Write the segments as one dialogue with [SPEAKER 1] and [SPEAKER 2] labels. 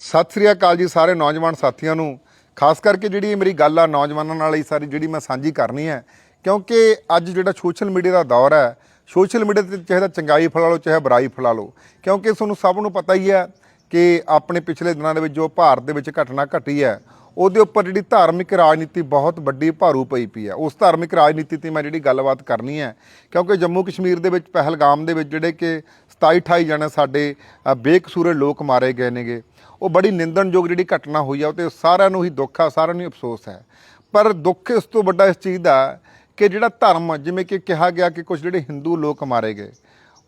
[SPEAKER 1] ਸਤਿ ਸ੍ਰੀ ਅਕਾਲ ਜੀ ਸਾਰੇ ਨੌਜਵਾਨ ਸਾਥੀਆਂ ਨੂੰ। ਖਾਸ ਕਰਕੇ ਜਿਹੜੀ ਮੇਰੀ ਗੱਲ ਆ ਨੌਜਵਾਨਾਂ ਨਾਲ ਹੀ ਸਾਰੀ ਜਿਹੜੀ ਮੈਂ ਸਾਂਝੀ ਕਰਨੀ ਹੈ, ਕਿਉਂਕਿ ਅੱਜ ਜਿਹੜਾ ਸੋਸ਼ਲ ਮੀਡੀਆ ਦਾ ਦੌਰ ਹੈ, ਸੋਸ਼ਲ ਮੀਡੀਆ ਤੇ ਚਾਹੇ ਤਾਂ ਚੰਗਾਈ ਫੈਲਾ ਲਓ, ਚਾਹੇ ਬੁਰਾਈ ਫੈਲਾ ਲਓ, ਕਿਉਂਕਿ ਤੁਹਾਨੂੰ ਸਭ ਨੂੰ ਪਤਾ ਹੀ ਹੈ ਕਿ ਆਪਣੇ ਪਿਛਲੇ ਦਿਨਾਂ ਦੇ ਵਿੱਚ ਜੋ ਭਾਰਤ ਦੇ ਵਿੱਚ ਘਟਨਾ ਘਟੀ ਹੈ, ਉਹਦੇ ਉੱਪਰ ਜਿਹੜੀ ਧਾਰਮਿਕ ਰਾਜਨੀਤੀ ਬਹੁਤ ਵੱਡੀ ਭਾਰੂ ਪਈ ਪਈ ਹੈ। ਉਸ ਧਾਰਮਿਕ ਰਾਜਨੀਤੀ ਤੇ ਮੈਂ ਜਿਹੜੀ ਗੱਲਬਾਤ ਕਰਨੀ ਹੈ, ਕਿਉਂਕਿ ਜੰਮੂ ਕਸ਼ਮੀਰ ਦੇ ਵਿੱਚ ਪਹਿਲਗਾਮ ਦੇ ਵਿੱਚ ਜਿਹੜੇ ਕਿ 27 28 ਜਣੇ ਸਾਡੇ ਬੇਕਸੂਰੇ ਲੋਕ ਮਾਰੇ ਗਏ ਨੇਗੇ। ਉਹ ਬੜੀ ਨਿੰਦਣਯੋਗ ਜਿਹੜੀ ਘਟਨਾ ਹੋਈ ਆ ਉਹ ਤੇ ਸਾਰਿਆਂ ਨੂੰ ਹੀ ਦੁੱਖ ਆ, ਸਾਰਿਆਂ ਨੂੰ ਹੀ ਅਫਸੋਸ ਹੈ। ਪਰ ਦੁੱਖ ਇਸ ਤੋਂ ਵੱਡਾ ਇਸ ਚੀਜ਼ ਦਾ ਕਿ ਜਿਹੜਾ ਧਰਮ, ਜਿਵੇਂ ਕਿ ਕਿਹਾ ਗਿਆ ਕਿ ਕੁਝ ਜਿਹੜੇ ਹਿੰਦੂ ਲੋਕ ਮਾਰੇ ਗਏ,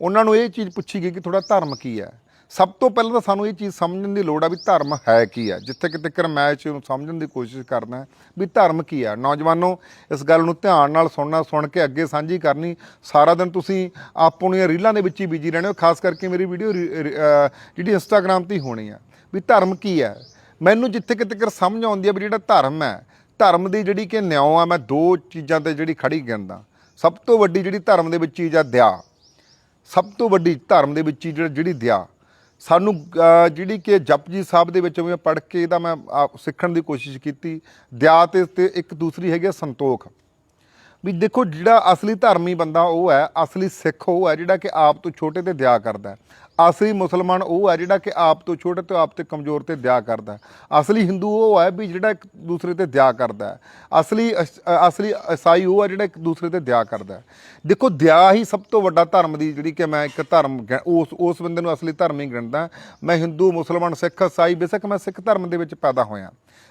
[SPEAKER 1] ਉਹਨਾਂ ਨੂੰ ਇਹ ਚੀਜ਼ ਪੁੱਛੀ ਗਈ ਕਿ ਤੁਹਾਡਾ ਧਰਮ ਕੀ ਹੈ? ਸਭ ਤੋਂ ਪਹਿਲਾਂ ਤਾਂ ਸਾਨੂੰ ਇਹ ਚੀਜ਼ ਸਮਝਣ ਦੀ ਲੋੜ ਆ ਵੀ ਧਰਮ ਹੈ ਕੀ ਹੈ ਜਿੱਥੇ ਕਿਤੇ ਕਰ ਮੈਂ ਇਸ ਚੀਜ਼ ਨੂੰ ਸਮਝਣ ਦੀ ਕੋਸ਼ਿਸ਼ ਕਰਦਾ ਵੀ ਧਰਮ ਕੀ ਹੈ ਨੌਜਵਾਨੋ, ਇਸ ਗੱਲ ਨੂੰ ਧਿਆਨ ਨਾਲ ਸੁਣਨਾ, ਸੁਣ ਕੇ ਅੱਗੇ ਸਾਂਝੀ ਕਰਨੀ, ਸਾਰਾ ਦਿਨ ਤੁਸੀਂ ਆਪਣੀਆਂ ਰੀਲਾਂ ਦੇ ਵਿੱਚ ਹੀ ਬਿਜ਼ੀ ਰਹਿੰਦੇ ਹੋ ਖਾਸ ਕਰਕੇ ਮੇਰੀ ਵੀਡੀਓ ਜਿਹੜੀ ਇੰਸਟਾਗ੍ਰam ਤੇ ਹੀ ਹੋਣੀ ਆ। ਵੀ ਧਰਮ ਕੀ ਹੈ? ਮੈਨੂੰ ਜਿੱਥੇ ਕਿਤੇ ਕਰ ਸਮਝ ਆਉਂਦੀ ਹੈ ਵੀ ਜਿਹੜਾ ਧਰਮ ਹੈ, ਧਰਮ ਦੀ ਜਿਹੜੀ ਕਿ ਨਿਉ ਆ, ਮੈਂ ਦੋ ਚੀਜ਼ਾਂ ਤੇ ਜਿਹੜੀ ਖੜੀ ਗਿਣਦਾ ਸਭ ਤੋਂ ਵੱਡੀ ਜਿਹੜੀ ਧਰਮ ਦੇ ਵਿੱਚ ਚੀਜ਼ ਆ ਦਇਆ। ਸਭ ਤੋਂ ਵੱਡੀ ਧਰਮ ਦੇ ਵਿੱਚ ਜਿਹੜਾ ਜਿਹੜੀ ਦਇਆ। ਸਾਨੂੰ ਜਿਹੜੀ ਕਿ ਜਪਜੀ ਸਾਹਿਬ ਦੇ ਵਿੱਚ ਮੈਂ ਪੜ੍ਹ ਕੇ ਇਹਦਾ ਮੈਂ ਆਪ ਸਿੱਖਣ ਦੀ ਕੋਸ਼ਿਸ਼ ਕੀਤੀ। ਦਇਆ ਤੇ ਤੇ ਇੱਕ ਦੂਸਰੀ ਹੈਗੀ ਆ ਸੰਤੋਖ। ਵੀ ਦੇਖੋ ਜਿਹੜਾ ਅਸਲੀ ਧਰਮੀ ਬੰਦਾ ਉਹ ਹੈ, ਅਸਲੀ ਸਿੱਖ ਉਹ ਹੈ, ਜਿਹੜਾ ਕਿ ਆਪ ਤੋਂ ਛੋਟੇ ਤੇ ਦਇਆ ਕਰਦਾ ਅਸਲੀ ਮੁਸਲਮਾਨ ਉਹ ਹੈ ਜਿਹੜਾ ਕਿ ਆਪ ਤੋਂ ਛੋਟੇ ਤੇ ਆਪ ਤੇ ਕਮਜ਼ੋਰ ਤੇ ਦਇਆ ਕਰਦਾ ਅਸਲੀ ਹਿੰਦੂ ਉਹ ਹੈ ਵੀ ਜਿਹੜਾ ਇੱਕ ਦੂਸਰੇ ਤੇ ਦਇਆ ਕਰਦਾ ਅਸਲੀ ਅਸ- ਅਸਲੀ ਈਸਾਈ ਉਹ ਹੈ ਜਿਹੜਾ ਇੱਕ ਦੂਸਰੇ ਤੇ ਦਇਆ ਕਰਦਾ ਦੇਖੋ ਦਇਆ ਹੀ ਸਭ ਤੋਂ ਵੱਡਾ ਧਰਮ ਦੀ ਜਿਹੜੀ ਕਿ ਮੈਂ ਇੱਕ ਧਰਮ ਗਿ- ਉਸ ਉਸ ਬੰਦੇ ਨੂੰ ਅਸਲੀ ਧਰਮ ਹੀ ਗਿਣਦਾ ਮੈਂ ਹਿੰਦੂ, ਮੁਸਲਮਾਨ, ਸਿੱਖ, ਈਸਾਈ ਬੇਸ਼ੱਕ ਮੈਂ ਸਿੱਖ ਧਰਮ ਦੇ ਵਿੱਚ ਪੈਦਾ ਹੋਇਆ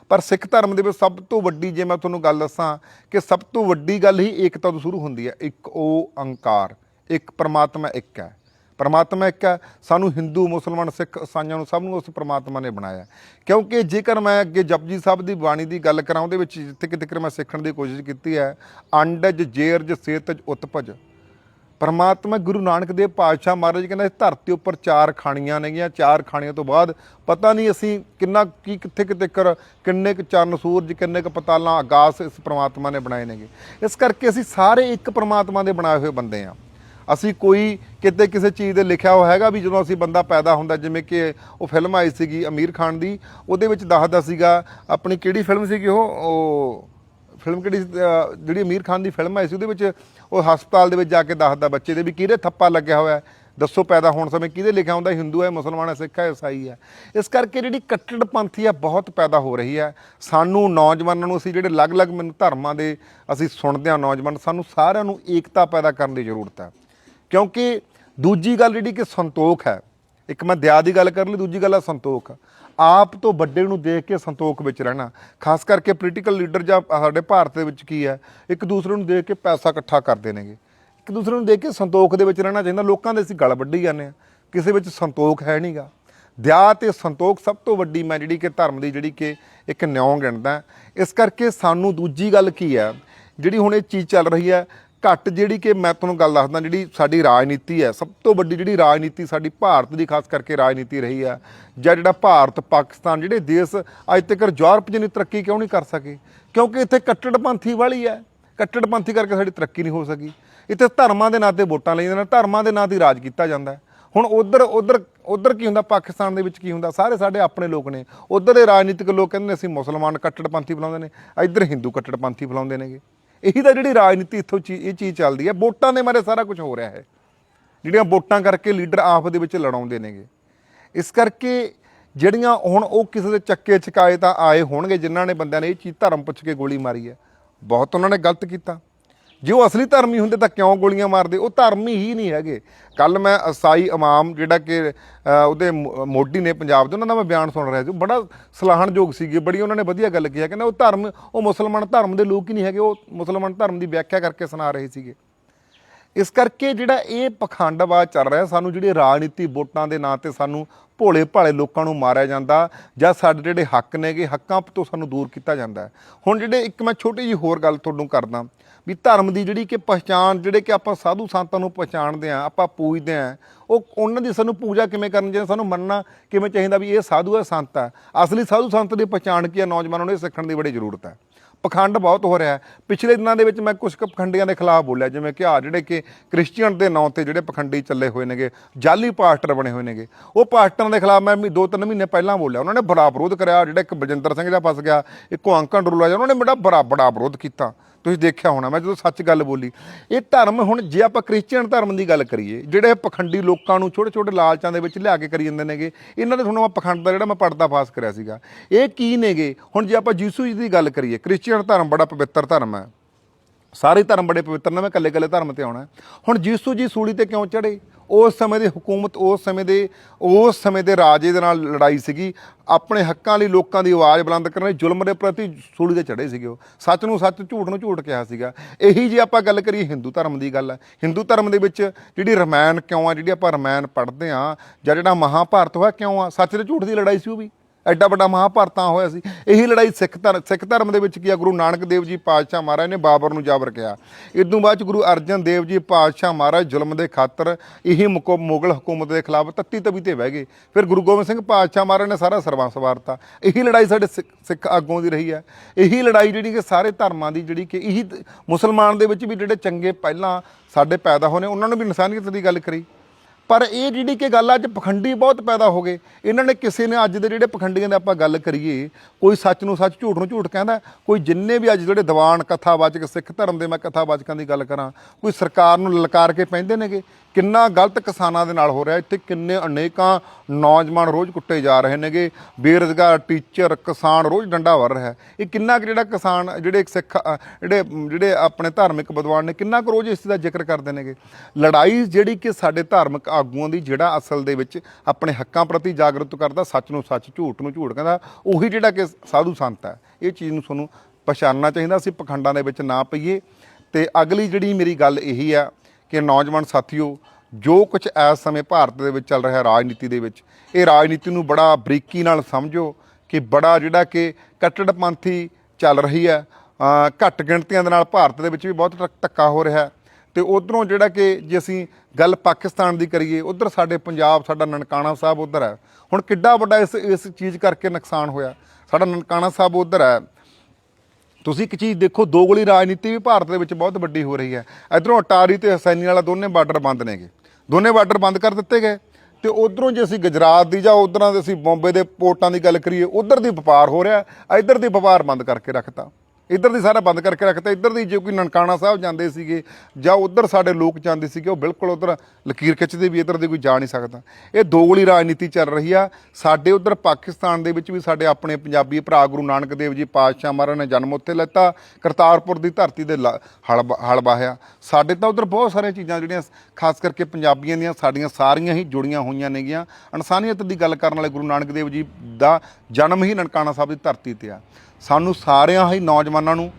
[SPEAKER 1] ਪਰ ਸਿੱਖ ਧਰਮ ਦੇ ਵਿੱਚ ਸਭ ਤੋਂ ਵੱਡੀ ਜੇ ਮੈਂ ਤੁਹਾਨੂੰ ਗੱਲ ਦੱਸਾਂ ਕਿ ਸਭ ਤੋਂ ਵੱਡੀ ਗੱਲ ਹੀ ਏਕਤਾ ਤੋਂ ਸ਼ੁਰੂ ਹੁੰਦੀ ਹੈ। ਇੱਕ ਉਹ ਅੰਕਾਰ ਇੱਕ ਪਰਮਾਤਮਾ ਇੱਕ ਹੈ। ਪਰਮਾਤਮਾ ਇੱਕ ਹੈ, ਸਾਨੂੰ ਹਿੰਦੂ, ਮੁਸਲਮਾਨ, ਸਿੱਖ ਇਸਾਈਆਂ ਨੂੰ ਸਭ ਨੂੰ ਉਸ ਪਰਮਾਤਮਾ ਨੇ ਬਣਾਇਆ ਕਿਉਂਕਿ ਜੇਕਰ ਮੈਂ ਅੱਗੇ ਜਪਜੀ ਸਾਹਿਬ ਦੀ ਬਾਣੀ ਦੀ ਗੱਲ ਕਰਾਂ, ਉਹਦੇ ਵਿੱਚ ਜਿੱਥੇ ਕਿਤੇ ਮੈਂ ਸਿੱਖਣ ਦੀ ਕੋਸ਼ਿਸ਼ ਕੀਤੀ ਹੈ, ਅੰਡਜ, ਜੇਰਜ, ਸੇਤਜ, ਉਤਪਜ। ਪਰਮਾਤਮਾ ਗੁਰੂ ਨਾਨਕ ਦੇਵ ਪਾਤਸ਼ਾਹ ਮਹਾਰਾਜ ਕਹਿੰਦਾ ਇਸ ਧਰਤੀ ਉੱਪਰ ਚਾਰ ਖਾਣੀਆਂ ਨੇਗੀਆਂ, ਚਾਰ ਖਾਣੀਆਂ ਤੋਂ ਬਾਅਦ ਪਤਾ ਨਹੀਂ ਅਸੀਂ ਕਿੰਨਾ, ਕੀ ਕਿੱਥੇ ਕਿਤੇ ਕਰ ਕਿੰਨੇ ਕੁ ਚੰਨ ਸੂਰਜ, ਕਿੰਨੇ ਕੁ ਪਤਾਲਾਂ, ਆਕਾਸ਼ ਇਸ ਪਰਮਾਤਮਾ ਨੇ ਬਣਾਏ ਨੇਗੇ। ਇਸ ਕਰਕੇ ਅਸੀਂ ਸਾਰੇ ਇੱਕ ਪਰਮਾਤਮਾ ਦੇ ਬਣਾਏ ਹੋਏ ਬੰਦੇ ਆ ਅਸੀਂ ਕੋਈ ਕਿਤੇ ਕਿਸੇ ਚੀਜ਼ ਦੇ ਲਿਖਿਆ ਹੋਇਆ ਹੈਗਾ ਵੀ ਜਦੋਂ ਅਸੀਂ ਬੰਦਾ ਪੈਦਾ ਹੁੰਦਾ ਜਿਵੇਂ ਕਿ ਉਹ ਫਿਲਮ ਆਈ ਸੀਗੀ ਅਮੀਰ ਖਾਨ ਦੀ ਉਹਦੇ ਵਿੱਚ ਦੱਸਦਾ ਸੀਗਾ ਆਪਣੀ ਕਿਹੜੀ ਫਿਲਮ ਸੀਗੀ ਉਹ? ਉਹ ਫਿਲਮ ਕਿਹੜੀ ਸੀ, ਜਿਹੜੀ ਅਮੀਰ ਖਾਨ ਦੀ ਫਿਲਮ ਆਈ ਸੀ ਉਹਦੇ ਵਿੱਚ ਉਹ ਹਸਪਤਾਲ ਦੇ ਵਿੱਚ ਜਾ ਕੇ ਦੱਸਦਾ ਬੱਚੇ ਦੇ ਵੀ ਕਿਹਦੇ ਥੱਪਾ ਲੱਗਿਆ ਹੋਇਆ ਦੱਸੋ ਪੈਦਾ ਹੋਣ ਸਮੇਂ ਕਿਹਦੇ ਲਿਖਿਆ ਹੁੰਦਾ ਹਿੰਦੂ ਹੈ ਮੁਸਲਮਾਨ ਹੈ ਸਿੱਖ ਹੈ ਈਸਾਈ ਹੈ। ਇਸ ਕਰਕੇ ਜਿਹੜੀ ਕੱਟੜਪੰਥੀ ਆ ਬਹੁਤ ਪੈਦਾ ਹੋ ਰਹੀ ਹੈ। ਸਾਨੂੰ ਨੌਜਵਾਨਾਂ ਨੂੰ ਅਸੀਂ ਜਿਹੜੇ ਅਲੱਗ-ਅਲੱਗ ਮੈਨੂੰ ਧਰਮਾਂ ਦੇ ਅਸੀਂ ਸੁਣਦੇ ਹਾਂ ਨੌਜਵਾਨ ਸਾਨੂੰ ਸਾਰਿਆਂ ਨੂੰ ਏਕਤਾ ਪੈਦਾ ਕਰਨ ਦੀ ਜ਼ਰੂਰਤ ਹੈ। ਕਿਉਂਕਿ ਦੂਜੀ ਗੱਲ ਜਿਹੜੀ ਕਿ ਸੰਤੋਖ ਹੈ, ਇੱਕ ਮੈਂ ਦਇਆ ਦੀ ਗੱਲ ਕਰ ਲਈ ਦੂਜੀ ਗੱਲ ਹੈ ਸੰਤੋਖ। ਆਪ ਤੋਂ ਵੱਡੇ ਨੂੰ ਦੇਖ ਕੇ ਸੰਤੋਖ ਵਿੱਚ ਰਹਿਣਾ, ਖਾਸ ਕਰਕੇ ਪੋਲੀਟੀਕਲ ਲੀਡਰ ਜਾਂ ਸਾਡੇ ਭਾਰਤ ਦੇ ਵਿੱਚ ਕੀ ਹੈ, ਇੱਕ ਦੂਸਰੇ ਨੂੰ ਦੇਖ ਕੇ ਪੈਸਾ ਇਕੱਠਾ ਕਰਦੇ ਨੇਗੇ। ਇੱਕ ਦੂਸਰੇ ਨੂੰ ਦੇਖ ਕੇ ਸੰਤੋਖ ਦੇ ਵਿੱਚ ਰਹਿਣਾ ਚਾਹੀਦਾ, ਲੋਕਾਂ ਦੇ ਅਸੀਂ ਗਲ ਵੱਢੀ ਜਾਂਦੇ ਆ ਕਿਸੇ ਵਿੱਚ ਸੰਤੋਖ ਹੈ ਨਹੀਂਗਾ ਦਇਆ ਤੇ ਸੰਤੋਖ ਸਭ ਤੋਂ ਵੱਡੀ ਮੈਂ ਜਿਹੜੀ ਕਿ ਧਰਮ ਦੀ ਜਿਹੜੀ ਕਿ ਇੱਕ ਨਿਉਂ ਗਿਣਦਾ, ਇਸ ਕਰਕੇ ਸਾਨੂੰ ਦੂਜੀ ਗੱਲ ਕੀ ਹੈ, ਜਿਹੜੀ ਹੁਣ ਇਹ ਚੀਜ਼ ਚੱਲ ਰਹੀ ਹੈ ਘੱਟ ਜਿਹੜੀ ਕਿ ਮੈਂ ਤੁਹਾਨੂੰ ਗੱਲ ਦੱਸਦਾ, ਜਿਹੜੀ ਸਾਡੀ ਰਾਜਨੀਤੀ ਹੈ, ਸਭ ਤੋਂ ਵੱਡੀ ਜਿਹੜੀ ਰਾਜਨੀਤੀ ਸਾਡੀ ਭਾਰਤ ਦੀ ਖਾਸ ਕਰਕੇ ਰਾਜਨੀਤੀ ਰਹੀ ਆ ਜਾਂ ਜਿਹੜਾ ਭਾਰਤ, ਪਾਕਿਸਤਾਨ ਜਿਹੜੇ ਦੇਸ਼ ਅੱਜ ਤੱਕ ਯੂਰਪ ਜਿੰਨੀ ਤਰੱਕੀ ਕਿਉਂ ਨਹੀਂ ਕਰ ਸਕੇ? ਕਿਉਂਕਿ ਇੱਥੇ ਕੱਟੜਪੰਥੀ ਵਾਲੀ ਹੈ। ਕੱਟੜਪੰਥੀ ਕਰਕੇ ਸਾਡੀ ਤਰੱਕੀ ਨਹੀਂ ਹੋ ਸਕੀ। ਇੱਥੇ ਧਰਮਾਂ ਦੇ ਨਾਂ ਤੇ ਵੋਟਾਂ ਲਈ ਜਾਂਦੇ ਨੇ, ਧਰਮਾਂ ਦੇ ਨਾਂ ਤੇ ਰਾਜ ਕੀਤਾ ਜਾਂਦਾ ਹੁਣ ਉਧਰ ਉਧਰ ਉਧਰ ਕੀ ਹੁੰਦਾ? ਪਾਕਿਸਤਾਨ ਦੇ ਵਿੱਚ ਕੀ ਹੁੰਦਾ? ਸਾਰੇ ਸਾਡੇ ਆਪਣੇ ਲੋਕ ਨੇ। ਉਧਰ ਦੇ ਰਾਜਨੀਤਿਕ ਲੋਕ ਕਹਿੰਦੇ ਨੇ ਅਸੀਂ ਮੁਸਲਮਾਨ ਕੱਟੜਪੰਥੀ ਬੁਲਾਉਂਦੇ ਨੇ, ਇੱਧਰ ਹਿੰਦੂ ਕੱਟੜਪੰਥੀ ਬੁਲਾਉਂਦੇ ਨੇਗੇ। ਇਹੀ ਤਾਂ ਜਿਹੜੀ ਰਾਜਨੀਤੀ ਇੱਥੋਂ ਚੀ- ਇਹ ਚੀਜ਼ ਚੱਲਦੀ ਹੈ। ਵੋਟਾਂ ਦੇ ਮਾਰੇ ਸਾਰਾ ਕੁਝ ਹੋ ਰਿਹਾ ਹੈ। ਜਿਹੜੀਆਂ ਵੋਟਾਂ ਕਰਕੇ ਲੀਡਰ ਆਪ ਦੇ ਵਿੱਚ ਲੜਾਉਂਦੇ ਨੇਗੇ। ਇਸ ਕਰਕੇ ਜਿਹੜੀਆਂ ਹੁਣ ਉਹ ਕਿਸੇ ਦੇ ਚੱਕੇ ਚਕਾਏ ਤਾਂ ਆਏ ਹੋਣਗੇ, ਜਿਨ੍ਹਾਂ ਨੇ ਬੰਦਿਆਂ ਨੇ ਇਹ ਚੀਜ਼ ਧਰਮ ਪੁੱਛ ਕੇ ਗੋਲੀ ਮਾਰੀ ਹੈ। ਬਹੁਤ ਉਹਨਾਂ ਨੇ ਗਲਤ ਕੀਤਾ। ਜੇ ਉਹ ਅਸਲੀ ਧਰਮੀ ਹੁੰਦੇ ਤਾਂ ਕਿਉਂ ਗੋਲੀਆਂ ਮਾਰਦੇ? ਉਹ ਧਰਮੀ ਹੀ ਨਹੀਂ ਹੈਗੇ। ਕੱਲ ਮੈਂ ਅਸਾਈ ਇਮਾਮ ਜਿਹੜਾ ਕਿ ਉਹਦੇ ਮੋ- ਮੋਢੀ ਨੇ ਪੰਜਾਬ ਦੇ, ਉਹਨਾਂ ਦਾ ਮੈਂ ਬਿਆਨ ਸੁਣ ਰਿਹਾ ਸੀ। ਉਹ ਬੜਾ ਸਲਾਹਣਯੋਗ ਸੀਗੇ, ਬੜੀ ਉਹਨਾਂ ਨੇ ਵਧੀਆ ਗੱਲ ਕੀਤੀ ਕਹਿੰਦਾ ਉਹ ਧਰਮ, ਉਹ ਮੁਸਲਮਾਨ ਧਰਮ ਦੇ ਲੋਕ ਹੀ ਨਹੀਂ ਹੈਗੇ, ਉਹ ਮੁਸਲਮਾਨ ਧਰਮ ਦੀ ਵਿਆਖਿਆ ਕਰਕੇ ਸੁਣਾ ਰਹੇ ਸੀਗੇ। ਇਸ ਕਰਕੇ ਜਿਹੜਾ ਇਹ ਪਖੰਡਵਾਦ ਚੱਲ ਰਿਹਾ, ਸਾਨੂੰ ਜਿਹੜੀ ਰਾਜਨੀਤੀ ਵੋਟਾਂ ਦੇ ਨਾਂ ਤੇ ਸਾਨੂੰ ਭੋਲੇ ਭਾਲੇ ਲੋਕਾਂ ਨੂੰ ਮਾਰਿਆ ਜਾਂਦਾ, ਜਾਂ ਸਾਡੇ ਜਿਹੜੇ ਹੱਕ ਨੇਗੇ, ਹੱਕਾਂ ਤੋਂ ਸਾਨੂੰ ਦੂਰ ਕੀਤਾ ਜਾਂਦਾ। ਹੁਣ ਜਿਹੜੇ ਇੱਕ ਮੈਂ ਛੋਟੀ ਜੀ ਹੋਰ ਗੱਲ ਤੁਹਾਨੂੰ ਕਰਦਾ। ਵੀ ਧਰਮ ਦੀ ਜਿਹੜੀ ਕਿ ਪਛਾਣ ਜਿਹੜੇ ਕਿ ਆਪਾਂ ਸਾਧੂ ਸੰਤਾਂ ਨੂੰ ਪਛਾਣਦੇ ਆ ਆਪਾਂ ਪੂਜਦੇ ਆ ਉਹ ਉਹਨਾਂ ਦੀ ਸਾਨੂੰ ਪੂਜਾ ਕਿਵੇਂ ਕਰਨੀ ਚਾਹੀਦੀ ਸਾਨੂੰ ਮੰਨਣਾ ਕਿਵੇਂ ਚਾਹੀਦਾ ਵੀ ਇਹ ਸਾਧੂ ਹੈ ਸੰਤ ਹੈ। ਅਸਲੀ ਸਾਧੂ ਸੰਤ ਦੀ ਪਛਾਣ ਕੀ ਹੈ? ਨੌਜਵਾਨਾਂ ਨੂੰ ਇਹ ਸਿੱਖਣ ਦੀ ਬੜੀ ਜ਼ਰੂਰਤ ਹੈ। ਪਖੰਡ ਬਹੁਤ ਹੋ ਰਿਹਾ ਪਿਛਲੇ ਦਿਨਾਂ ਦੇ ਵਿੱਚ ਮੈਂ ਕੁਝ ਕੁ ਪਖੰਡੀਆਂ ਦੇ ਖਿਲਾਫ ਬੋਲਿਆ ਜਿਵੇਂ ਕਿ ਆ ਜਿਹੜੇ ਕਿ ਕ੍ਰਿਸਚੀਅਨ ਦੇ ਨਾਂ ਤੇ ਜਿਹੜੇ ਪਖੰਡੀ ਚੱਲੇ ਹੋਏ ਨੇਗੇ ਜਾਲੀ ਪਾਸਟਰ ਬਣੇ ਹੋਏ ਨੇਗੇ। ਉਹ ਪਾਸਟਰਾਂ ਦੇ ਖਿਲਾਫ ਮੈਂ ਵੀ ਦੋ ਤਿੰਨ ਮਹੀਨੇ ਪਹਿਲਾਂ ਬੋਲਿਆ ਉਹਨਾਂ ਨੇ ਬੜਾ ਵਿਰੋਧ ਕਰਿਆ ਜਿਹੜਾ ਇੱਕ ਬਜਿੰਦਰ ਸਿੰਘ ਦਾ ਫਸ ਗਿਆ ਇੱਕ ਅੰਕਨ ਡਰੂਲਾ ਜਿਹਾ, ਉਹਨਾਂ ਨੇ ਬੜਾ ਬੜਾ ਬੜਾ ਵਿਰੋਧ ਕੀਤਾ। ਤੁਸੀਂ ਦੇਖਿਆ ਹੋਣਾ, ਮੈਂ ਜਦੋਂ ਸੱਚ ਗੱਲ ਬੋਲੀ, ਇਹ ਧਰਮ ਹੁਣ ਜੇ ਆਪਾਂ ਕ੍ਰਿਸਚੀਅਨ ਧਰਮ ਦੀ ਗੱਲ ਕਰੀਏ, ਜਿਹੜੇ ਪਖੰਡੀ ਲੋਕਾਂ ਨੂੰ ਛੋਟੇ ਛੋਟੇ ਲਾਲਚਾਂ ਦੇ ਵਿੱਚ ਲਿਆ ਕੇ ਕਰੀ ਜਾਂਦੇ ਨੇਗੇ, ਇਹਨਾਂ ਦੇ ਤੁਹਾਨੂੰ ਮੈਂ ਪਖੰਡ ਦਾ ਜਿਹੜਾ ਮੈਂ ਪਰਦਾ ਫਾਸ ਕਰਿਆ ਸੀਗਾ। ਇਹ ਕੀ ਨੇਗੇ? ਹੁਣ ਜੇ ਆਪਾਂ ਯੀਸ਼ੂ ਜੀ ਦੀ ਗੱਲ ਕਰੀਏ, ਕ੍ਰਿਸਚੀਅਨ ਧਰਮ ਬੜਾ ਪਵਿੱਤਰ ਧਰਮ ਹੈ। ਸਾਰੇ ਧਰਮ ਬੜੇ ਪਵਿੱਤਰ ਨੇ, ਮੈਂ ਇਕੱਲੇ ਇਕੱਲੇ ਧਰਮ ਤੇ ਆਉਣਾ ਹੁਣ ਯੀਸੂ ਜੀ ਸੂਲੀ ਤੇ ਕਿਉਂ ਚੜੇ ਉਸ ਸਮੇਂ ਦੀ ਹਕੂਮਤ, ਉਸ ਸਮੇਂ ਦੇ, ਉਸ ਸਮੇਂ ਦੇ ਰਾਜੇ ਦੇ ਨਾਲ ਲੜਾਈ ਸੀਗੀ। ਆਪਣੇ ਹੱਕਾਂ ਲਈ ਲੋਕਾਂ ਦੀ ਆਵਾਜ਼ ਬੁਲੰਦ ਕਰਨ ਲਈ ਜ਼ੁਲਮ ਦੇ ਪ੍ਰਤੀ ਸੂਲੀ ਤੇ ਚੜੇ ਸੀਗੇ ਉਹ। ਸੱਚ ਨੂੰ ਸੱਚ, ਝੂਠ ਨੂੰ ਝੂਠ ਕਿਹਾ ਸੀਗਾ। ਇਹੀ ਜੇ ਆਪਾਂ ਗੱਲ ਕਰੀਏ ਹਿੰਦੂ ਧਰਮ ਦੀ ਗੱਲ ਹੈ। ਹਿੰਦੂ ਧਰਮ ਦੇ ਵਿੱਚ ਜਿਹੜੀ ਰਮਾਇਣ ਕਿਉਂ ਆ, ਜਿਹੜੀ ਆਪਾਂ ਰਮਾਇਣ ਪੜ੍ਹਦੇ ਆ ਜਾਂ ਜਿਹੜਾ ਮਹਾਭਾਰਤ ਹੋਇਆ ਕਿਉਂ ਆ? ਸੱਚ ਤੇ ਝੂਠ ਦੀ ਲੜਾਈ ਸੀ ਉਹ ਵੀ। ਐਡਾ ਵੱਡਾ ਮਹਾਭਾਰਤਾਂ ਹੋਇਆ ਸੀ। ਇਹੀ ਲੜਾਈ ਸਿੱਖ ਧਰਮ ਸਿੱਖ ਧਰਮ ਦੇ ਵਿੱਚ ਕੀ ਆ? ਗੁਰੂ ਨਾਨਕ ਦੇਵ ਜੀ ਪਾਤਸ਼ਾਹ ਮਹਾਰਾਜ ਨੇ ਬਾਬਰ ਨੂੰ ਜਾਬਰ ਕਿਹਾ। ਇਦੋਂ ਬਾਅਦ ਚ ਗੁਰੂ ਅਰਜਨ ਦੇਵ ਜੀ ਪਾਤਸ਼ਾਹ ਮਹਾਰਾਜ ਜ਼ੁਲਮ ਦੇ ਖਾਤਰ ਇਹੀ ਮੁਕੋ, ਮੁਗਲ ਹਕੂਮਤ ਦੇ ਖਿਲਾਫ ਤੱਤੀ ਤਵੀ ਤੇ ਬਹਿ ਗਏ। ਫਿਰ ਗੁਰੂ ਗੋਬਿੰਦ ਸਿੰਘ ਪਾਤਸ਼ਾਹ ਮਹਾਰਾਜ ਨੇ ਸਾਰਾ ਸਰਬੰਸ ਵਾਰਤਾ। ਇਹੀ ਲੜਾਈ ਸਾਡੇ ਸਿੱਖ- ਸਿੱਖ ਆਗੂਆਂ ਦੀ ਰਹੀ ਹੈ ਇਹੀ ਲੜਾਈ ਜਿਹੜੀ ਕਿ ਸਾਰੇ ਧਰਮਾਂ ਦੀ ਜਿਹੜੀ ਕਿ ਇਹੀ ਮੁਸਲਮਾਨ ਦੇ ਵਿੱਚ ਵੀ ਜਿਹੜੇ ਚੰਗੇ ਪਹਿਲਾਂ ਸਾਡੇ ਪੈਦਾ ਹੋਣੇ ਉਹਨਾਂ ਨੂੰ ਵੀ ਇਨਸਾਨੀਅਤ ਦੀ ਗੱਲ ਕਰੀ। ਪਰ ਇਹ ਜਿਹੜੀ ਕਿ ਗੱਲ ਅੱਜ ਪਖੰਡੀ ਬਹੁਤ ਪੈਦਾ ਹੋ ਗਏ ਇਹਨਾਂ ਨੇ ਕਿਸੇ ਨੇ ਅੱਜ ਦੇ ਜਿਹੜੇ ਪਖੰਡੀਆਂ ਦੇ ਆਪਾਂ ਗੱਲ ਕਰੀਏ, ਕੋਈ ਸੱਚ ਨੂੰ ਸੱਚ, ਝੂਠ ਨੂੰ ਝੂਠ ਕਹਿੰਦਾ, ਕੋਈ ਜਿੰਨੇ ਵੀ ਅੱਜ ਜਿਹੜੇ ਦੀਵਾਨ ਕਥਾਵਾਚਕ, ਸਿੱਖ ਧਰਮ ਦੇ ਮੈਂ ਕਥਾਵਾਚਕਾਂ ਦੀ ਗੱਲ ਕਰਾਂ, ਕੋਈ ਸਰਕਾਰ ਨੂੰ ਲਲਕਾਰ ਕੇ ਪੈਂਦੇ ਨੇਗੇ ਕਿੰਨਾ ਗਲਤ ਕਿਸਾਨਾਂ ਦੇ ਨਾਲ ਹੋ ਰਿਹਾ, ਇੱਥੇ ਕਿੰਨੇ ਅਨੇਕਾਂ ਨੌਜਵਾਨ ਰੋਜ਼ ਕੁੱਟੇ ਜਾ ਰਹੇ ਨੇਗੇ, ਬੇਰੁਜ਼ਗਾਰ ਟੀਚਰ, ਕਿਸਾਨ ਰੋਜ਼ ਡੰਡਾ ਵਰ ਰਿਹਾ ਇਹ ਕਿੰਨਾ ਕੁ ਜਿਹੜਾ ਕਿਸਾਨ, ਜਿਹੜੇ ਸਿੱਖ ਜਿਹੜੇ ਜਿਹੜੇ ਆਪਣੇ ਧਾਰਮਿਕ ਵਿਦਵਾਨ ਨੇ, ਕਿੰਨਾ ਕੁ ਰੋਜ਼ ਇਸ ਦਾ ਜ਼ਿਕਰ ਕਰਦੇ ਨੇਗੇ? ਲੜਾਈ ਜਿਹੜੀ ਕਿ ਸਾਡੇ ਧਾਰਮਿਕ ਆਗੂਆਂ ਦੀ ਜਿਹੜਾ ਅਸਲ ਦੇ ਵਿੱਚ ਆਪਣੇ ਹੱਕਾਂ ਪ੍ਰਤੀ ਜਾਗਰੂਕ ਕਰਦਾ ਸੱਚ ਨੂੰ ਸੱਚ ਝੂਠ ਨੂੰ ਝੂਠ ਕਹਿੰਦਾ, ਉਹੀ ਜਿਹੜਾ ਕਿ ਸਾਧੂ ਸੰਤ ਹੈ। ਇਹ ਚੀਜ਼ ਨੂੰ ਤੁਹਾਨੂੰ ਪਛਾਣਨਾ ਚਾਹੀਦਾ, ਅਸੀਂ ਪਖੰਡਾਂ ਦੇ ਵਿੱਚ ਨਾ ਪਈਏ। ਤੇ ਅਗਲੀ ਜਿਹੜੀ ਮੇਰੀ ਗੱਲ ਇਹੀ ਆ ਕਿ ਨੌਜਵਾਨ ਸਾਥੀਓ, ਜੋ ਕੁਝ ਇਸ ਸਮੇਂ ਭਾਰਤ ਦੇ ਵਿੱਚ ਚੱਲ ਰਿਹਾ ਰਾਜਨੀਤੀ ਦੇ ਵਿੱਚ, ਇਹ ਰਾਜਨੀਤੀ ਨੂੰ ਬੜਾ ਬਰੀਕੀ ਨਾਲ ਸਮਝੋ ਕਿ ਬੜਾ ਜਿਹੜਾ ਕਿ ਕੱਟੜਪੰਥੀ ਚੱਲ ਰਹੀ ਹੈ। ਘੱਟ ਗਿਣਤੀਆਂ ਦੇ ਨਾਲ ਭਾਰਤ ਦੇ ਵਿੱਚ ਵੀ ਬਹੁਤ ਧੱਕ- ਧੱਕਾ ਹੋ ਰਿਹਾ ਹੈ। ਤੇ ਉਧਰੋਂ ਜਿਹੜਾ ਕਿ ਜੇ ਅਸੀਂ ਗੱਲ ਪਾਕਿਸਤਾਨ ਦੀ ਕਰੀਏ, ਉਧਰ ਸਾਡੇ ਪੰਜਾਬ, ਸਾਡਾ ਨਨਕਾਣਾ ਸਾਹਿਬ ਉਧਰ ਹੈ। ਹੁਣ ਕਿੱਡਾ ਵੱਡਾ ਇਸ ਇਸ ਚੀਜ਼ ਕਰਕੇ ਨੁਕਸਾਨ ਹੋਇਆ। ਸਾਡਾ ਨਨਕਾਣਾ ਸਾਹਿਬ ਉਧਰ ਹੈ। ਤੁਸੀਂ ਇੱਕ ਚੀਜ਼ ਦੇਖੋ, ਦੋ ਗੋਲੀ ਰਾਜਨੀਤੀ ਵੀ ਭਾਰਤ ਦੇ ਵਿੱਚ ਬਹੁਤ ਵੱਡੀ ਹੋ ਰਹੀ ਹੈ। ਇਧਰੋਂ ਅਟਾਰੀ ਤੇ ਹਸੈਨੀ ਵਾਲਾ ਦੋਨੇ ਬਾਰਡਰ ਬੰਦ ਨੇਗੇ। ਦੋਨੇ ਬਾਰਡਰ ਬੰਦ ਕਰ ਦਿੱਤੇ ਗਏ। ਤੇ ਉਧਰੋਂ ਜੇ ਅਸੀਂ ਗੁਜਰਾਤ ਦੀ ਜਾਂ ਉਧਰਾਂ ਦੇ ਅਸੀਂ ਬੰਬੇ ਦੇ ਪੋਰਟਾਂ ਦੀ ਗੱਲ ਕਰੀਏ, ਉਧਰ ਦੀ ਵਪਾਰ ਹੋ ਰਿਹਾ, ਇਧਰ ਦੀ ਵਪਾਰ ਬੰਦ ਕਰਕੇ ਰੱਖਤਾ। ਇੱਧਰ ਦੀ ਸਾਰਾ ਬੰਦ ਕਰਕੇ ਰੱਖਤਾ। ਇੱਧਰ ਦੀ ਜੇ ਕੋਈ ਨਨਕਾਣਾ ਸਾਹਿਬ ਜਾਂਦੇ ਸੀਗੇ ਜਾਂ ਉੱਧਰ ਸਾਡੇ ਲੋਕ ਜਾਂਦੇ ਸੀਗੇ, ਉਹ ਬਿਲਕੁਲ ਉੱਧਰ ਲਕੀਰ ਖਿੱਚਦੇ ਵੀ ਇੱਧਰ ਦੀ ਕੋਈ ਜਾ ਨਹੀਂ ਸਕਦਾ। ਇਹ ਦੋਗਲੀ ਰਾਜਨੀਤੀ ਚੱਲ ਰਹੀ ਆ। ਸਾਡੇ ਉੱਧਰ ਪਾਕਿਸਤਾਨ ਦੇ ਵਿੱਚ ਵੀ ਸਾਡੇ ਆਪਣੇ ਪੰਜਾਬੀ ਭਰਾ ਗੁਰੂ ਨਾਨਕ ਦੇਵ ਜੀ ਪਾਤਸ਼ਾਹ ਮਹਾਰਾਜ ਨੇ ਜਨਮ ਉੱਥੇ ਲੈਤਾ। ਕਰਤਾਰਪੁਰ ਦੀ ਧਰਤੀ ਦੇ ਲ- ਹਲ ਬ- ਹਲ ਵਾਹਿਆ। ਸਾਡੇ ਤਾਂ ਉੱਧਰ ਬਹੁਤ ਸਾਰੀਆਂ ਚੀਜ਼ਾਂ ਜਿਹੜੀਆਂ ਖਾਸ ਕਰਕੇ ਪੰਜਾਬੀਆਂ ਦੀਆਂ ਸਾਡੀਆਂ ਸਾਰੀਆਂ ਹੀ ਜੁੜੀਆਂ ਹੋਈਆਂ ਨੇਗੀਆਂ। ਇਨਸਾਨੀਅਤ ਦੀ ਗੱਲ ਕਰਨ ਵਾਲੇ ਗੁਰੂ ਨਾਨਕ ਦੇਵ ਜੀ ਦਾ ਜਨਮ ਹੀ ਨਨਕਾਣਾ ਸਾਹਿਬ ਦੀ ਧਰਤੀ ਤੇ ਆ। ਸਾਨੂੰ ਸਾਰਿਆਂ ਹੀ ਨੌਜਵਾਨਾਂ ਨੂੰ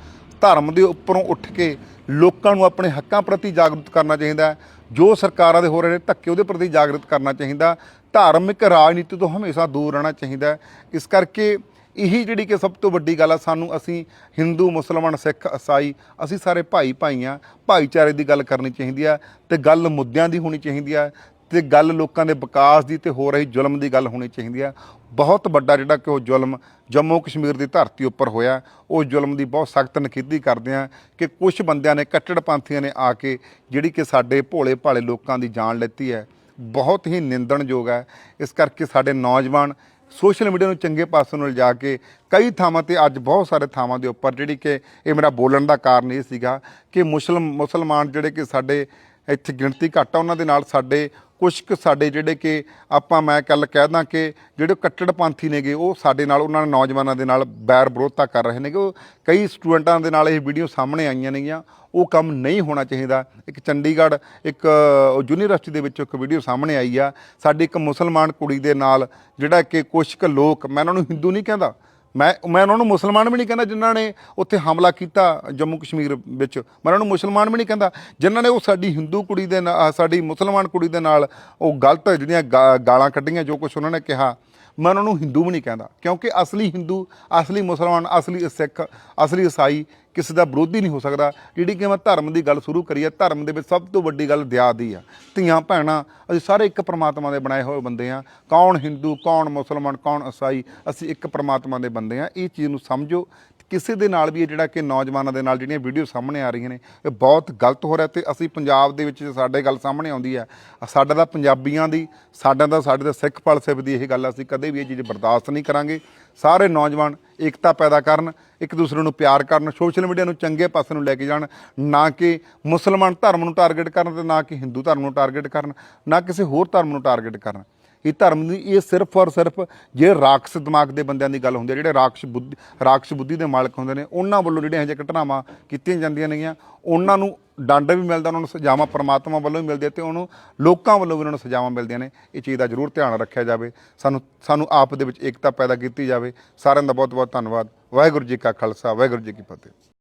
[SPEAKER 1] ਧਰਮ ਦੇ ਉੱਪਰੋਂ ਉੱਠ ਕੇ ਲੋਕਾਂ ਨੂੰ ਆਪਣੇ ਹੱਕਾਂ ਪ੍ਰਤੀ ਜਾਗਰੂਕ ਕਰਨਾ ਚਾਹੀਦਾ ਜੋ ਸਰਕਾਰਾਂ ਦੇ ਹੋ ਰਹੇ ਧੱਕੇ ਉਹਦੇ ਪ੍ਰਤੀ ਜਾਗਰੂਕ ਕਰਨਾ ਚਾਹੀਦਾ ਧਾਰਮਿਕ ਰਾਜਨੀਤੀ ਤੋਂ ਹਮੇਸ਼ਾ ਦੂਰ ਰਹਿਣਾ ਚਾਹੀਦਾ ਇਸ ਕਰਕੇ ਇਹੀ ਜਿਹੜੀ ਕਿ ਸਭ ਤੋਂ ਵੱਡੀ ਗੱਲ ਆ, ਸਾਨੂੰ ਅਸੀਂ ਹਿੰਦੂ, ਮੁਸਲਮਾਨ, ਸਿੱਖ ਈਸਾਈ ਅਸੀਂ ਸਾਰੇ ਭਾਈ ਭਾਈ ਆ ਭਾਈਚਾਰੇ ਦੀ ਗੱਲ ਕਰਨੀ ਚਾਹੀਦੀ ਆ ਤੇ ਗੱਲ ਮੁੱਦਿਆਂ ਦੀ ਹੋਣੀ ਚਾਹੀਦੀ ਆ ਤੇ ਗੱਲ ਲੋਕਾਂ ਦੇ ਵਿਕਾਸ ਦੀ ਤੇ ਹੋ ਰਹੀ ਜ਼ੁਲਮ ਦੀ ਗੱਲ ਹੋਣੀ ਚਾਹੀਦੀ ਆ। ਬਹੁਤ ਵੱਡਾ ਜਿਹੜਾ ਕਿ ਉਹ ਜ਼ੁਲਮ ਜੰਮੂ ਕਸ਼ਮੀਰ ਦੀ ਧਰਤੀ ਉੱਪਰ ਹੋਇਆ। ਉਹ ਜ਼ੁਲਮ ਦੀ ਬਹੁਤ ਸਖਤ ਨਖੇਦੀ ਕਰਦੇ ਆ ਕਿ ਕੁਝ ਬੰਦਿਆਂ ਨੇ ਕੱਟੜਪੰਥੀਆਂ ਨੇ ਆ ਕੇ ਜਿਹੜੀ ਕਿ ਸਾਡੇ ਭੋਲੇ ਭਾਲੇ ਲੋਕਾਂ ਦੀ ਜਾਨ ਲੈਤੀ ਹੈ। ਬਹੁਤ ਹੀ ਨਿੰਦਣਯੋਗ ਹੈ। ਇਸ ਕਰਕੇ ਸਾਡੇ ਨੌਜਵਾਨ ਸੋਸ਼ਲ ਮੀਡੀਆ ਨੂੰ ਚੰਗੇ ਪਾਸੇ ਨੂੰ ਲਿਜਾ ਕੇ ਕਈ ਥਾਵਾਂ ਤੇ ਅੱਜ ਬਹੁਤ ਸਾਰੇ ਥਾਵਾਂ ਦੇ ਉੱਪਰ ਜਿਹੜੀ ਕਿ ਇਹ ਮੇਰਾ ਬੋਲਣ ਦਾ ਕਾਰਨ ਇਹ ਸੀਗਾ ਕਿ ਮੁਸਲਮ ਮੁਸਲਮਾਨ ਜਿਹੜੇ ਕਿ ਸਾਡੇ ਇੱਥੇ ਗਿਣਤੀ ਘੱਟ ਆ, ਉਹਨਾਂ ਦੇ ਨਾਲ ਸਾਡੇ ਕੁਝ ਕੁ ਸਾਡੇ ਜਿਹੜੇ ਕਿ ਆਪਾਂ ਮੈਂ ਕੱਲ ਕਹਿ ਦਾਂ ਕਿ ਜਿਹੜੇ ਕੱਟੜਪੰਥੀ ਨੇਗੇ, ਉਹ ਸਾਡੇ ਨਾਲ, ਉਹਨਾਂ ਨੌਜਵਾਨਾਂ ਦੇ ਨਾਲ ਬੈਰ ਵਿਰੋਧਤਾ ਕਰ ਰਹੇ ਨੇਗੇ। ਉਹ ਕਈ ਸਟੂਡੈਂਟਾਂ ਦੇ ਨਾਲ ਇਹ ਵੀਡੀਓ ਸਾਹਮਣੇ ਆਈਆਂ ਨੇਗੀਆਂ। ਉਹ ਕੰਮ ਨਹੀਂ ਹੋਣਾ ਚਾਹੀਦਾ। ਇੱਕ ਚੰਡੀਗੜ੍ਹ, ਇੱਕ ਯੂਨੀਵਰਸਿਟੀ ਦੇ ਵਿੱਚੋਂ ਇੱਕ ਵੀਡੀਓ ਸਾਹਮਣੇ ਆਈ ਆ। ਸਾਡੀ ਇੱਕ ਮੁਸਲਮਾਨ ਕੁੜੀ ਦੇ ਨਾਲ ਜਿਹੜਾ ਕਿ ਕੁਝ ਕੁ ਲੋਕ, ਮੈਂ ਉਹਨਾਂ ਨੂੰ ਹਿੰਦੂ ਨਹੀਂ ਕਹਿੰਦਾ ਮੈਂ ਮੈਂ ਉਹਨਾਂ ਨੂੰ ਮੁਸਲਮਾਨ ਵੀ ਨਹੀਂ ਕਹਿੰਦਾ ਜਿਨ੍ਹਾਂ ਨੇ ਉੱਥੇ ਹਮਲਾ ਕੀਤਾ ਜੰਮੂ ਕਸ਼ਮੀਰ ਵਿੱਚ। ਮੈਂ ਉਹਨਾਂ ਨੂੰ ਮੁਸਲਮਾਨ ਵੀ ਨਹੀਂ ਕਹਿੰਦਾ। ਜਿਨ੍ਹਾਂ ਨੇ ਉਹ ਸਾਡੀ ਹਿੰਦੂ ਕੁੜੀ ਦੇ ਨਾਲ ਸਾਡੀ ਮੁਸਲਮਾਨ ਕੁੜੀ ਦੇ ਨਾਲ ਉਹ ਗਲਤ ਜਿਹੜੀਆਂ ਗਾ- ਗਾਲਾਂ ਕੱਢੀਆਂ, ਜੋ ਕੁਝ ਉਹਨਾਂ ਨੇ ਕਿਹਾ, ਮੈਂ ਉਹਨਾਂ ਨੂੰ ਹਿੰਦੂ ਵੀ ਨਹੀਂ ਕਹਿੰਦਾ। ਕਿਉਂਕਿ ਅਸਲੀ ਹਿੰਦੂ, ਅਸਲੀ ਮੁਸਲਮਾਨ, ਅਸਲੀ ਸਿੱਖ, ਅਸਲੀ ਈਸਾਈ ਕਿਸੇ ਦਾ ਵਿਰੋਧੀ ਨਹੀਂ ਹੋ ਸਕਦਾ। ਜਿਹੜੀ ਕਿ ਮੈਂ ਧਰਮ ਦੀ ਗੱਲ ਸ਼ੁਰੂ ਕਰੀ ਹੈ, ਧਰਮ ਦੇ ਵਿੱਚ ਸਭ ਤੋਂ ਵੱਡੀ ਗੱਲ ਦਿਆ ਦੀ ਆ। ਧੀਆਂ, ਭੈਣਾਂ, ਅਸੀਂ ਸਾਰੇ ਇੱਕ ਪਰਮਾਤਮਾ ਦੇ ਬਣਾਏ ਹੋਏ ਬੰਦੇ ਆ। ਕੌਣ ਹਿੰਦੂ, ਕੌਣ ਮੁਸਲਮਾਨ, ਕੌਣ ਈਸਾਈ ਅਸੀਂ ਇੱਕ ਪਰਮਾਤਮਾ ਦੇ ਬੰਦੇ ਆ। ਇਹ ਚੀਜ਼ ਨੂੰ ਸਮਝੋ ਕਿਸੇ ਦੇ ਨਾਲ ਵੀ ਇਹ ਜਿਹੜਾ ਕਿ ਨੌਜਵਾਨਾਂ ਦੇ ਨਾਲ ਜਿਹੜੀਆਂ ਵੀਡੀਓ ਸਾਹਮਣੇ ਆ ਰਹੀਆਂ ਨੇ, ਇਹ ਬਹੁਤ ਗਲਤ ਹੋ ਰਿਹਾ ਤੇ ਅਸੀਂ ਪੰਜਾਬ ਦੇ ਵਿੱਚ ਜੇ ਸਾਡੇ ਗੱਲ ਸਾਹਮਣੇ ਆਉਂਦੀ ਹੈ, ਸਾਡਾ ਦਾ ਪੰਜਾਬੀਆਂ ਦੀ, ਸਾਡਾ ਦਾ ਸਾਡੇ ਦਾ ਸਿੱਖ ਫਲਸਫੇ ਦੀ ਇਹ ਗੱਲ ਅਸੀਂ ਕਦੇ ਵੀ ਇਹ ਚੀਜ਼ ਬਰਦਾਸ਼ਤ ਨਹੀਂ ਕਰਾਂਗੇ। ਸਾਰੇ ਨੌਜਵਾਨ ਏਕਤਾ ਪੈਦਾ ਕਰਨ, ਇੱਕ ਦੂਸਰੇ ਨੂੰ ਪਿਆਰ ਕਰਨ, ਸੋਸ਼ਲ ਮੀਡੀਆ ਨੂੰ ਚੰਗੇ ਪਾਸੇ ਨੂੰ ਲੈ ਕੇ ਜਾਣ, ਨਾ ਕਿ ਮੁਸਲਮਾਨ ਧਰਮ ਨੂੰ ਟਾਰਗੇਟ ਕਰਨ ਤੇ ਨਾ ਕਿ ਹਿੰਦੂ ਧਰਮ ਨੂੰ ਟਾਰਗੇਟ ਕਰਨ, ਨਾ ਕਿਸੇ ਹੋਰ ਧਰਮ ਨੂੰ ਟਾਰਗੇਟ ਕਰਨ। ਇਹ ਧਰਮ ਦੀ ਇਹ ਸਿਰਫ ਔਰ ਸਿਰਫ ਜੇ ਰਾਖਸ਼ ਦਿਮਾਗ ਦੇ ਬੰਦਿਆਂ ਦੀ ਗੱਲ ਹੁੰਦੀ ਹੈ, ਜਿਹੜੇ ਰਾਖਸ਼ ਬੁੱਧੀ ਰਾਖਸ਼ ਬੁੱਧੀ ਦੇ ਮਾਲਕ ਹੁੰਦੇ ਨੇ, ਉਹਨਾਂ ਵੱਲੋਂ ਜਿਹੜੀਆਂ ਇਹ ਜਿਹੀਆਂ ਘਟਨਾਵਾਂ ਕੀਤੀਆਂ ਜਾਂਦੀਆਂ ਨੇਗੀਆਂ, ਉਹਨਾਂ ਨੂੰ ਡੰਡ ਵੀ ਮਿਲਦਾ, ਉਹਨਾਂ ਨੂੰ ਸਜ਼ਾਵਾਂ ਪਰਮਾਤਮਾ ਵੱਲੋਂ ਵੀ ਮਿਲਦੀਆਂ ਤੇ ਉਹਨੂੰ ਲੋਕਾਂ ਵੱਲੋਂ ਵੀ ਉਹਨਾਂ ਨੂੰ ਸਜ਼ਾਵਾਂ ਮਿਲਦੀਆਂ ਨੇ। ਇਹ ਚੀਜ਼ ਦਾ ਜ਼ਰੂਰ ਧਿਆਨ ਰੱਖਿਆ ਜਾਵੇ, ਸਾਨੂੰ ਸਾਨੂੰ ਆਪ ਦੇ ਵਿੱਚ ਏਕਤਾ ਪੈਦਾ ਕੀਤੀ ਜਾਵੇ। ਸਾਰਿਆਂ ਦਾ ਬਹੁਤ ਬਹੁਤ ਧੰਨਵਾਦ। ਵਾਹਿਗੁਰੂ ਜੀ ਕਾ ਖਾਲਸਾ, ਵਾਹਿਗੁਰੂ ਜੀ ਕੀ ਫਤਿਹ।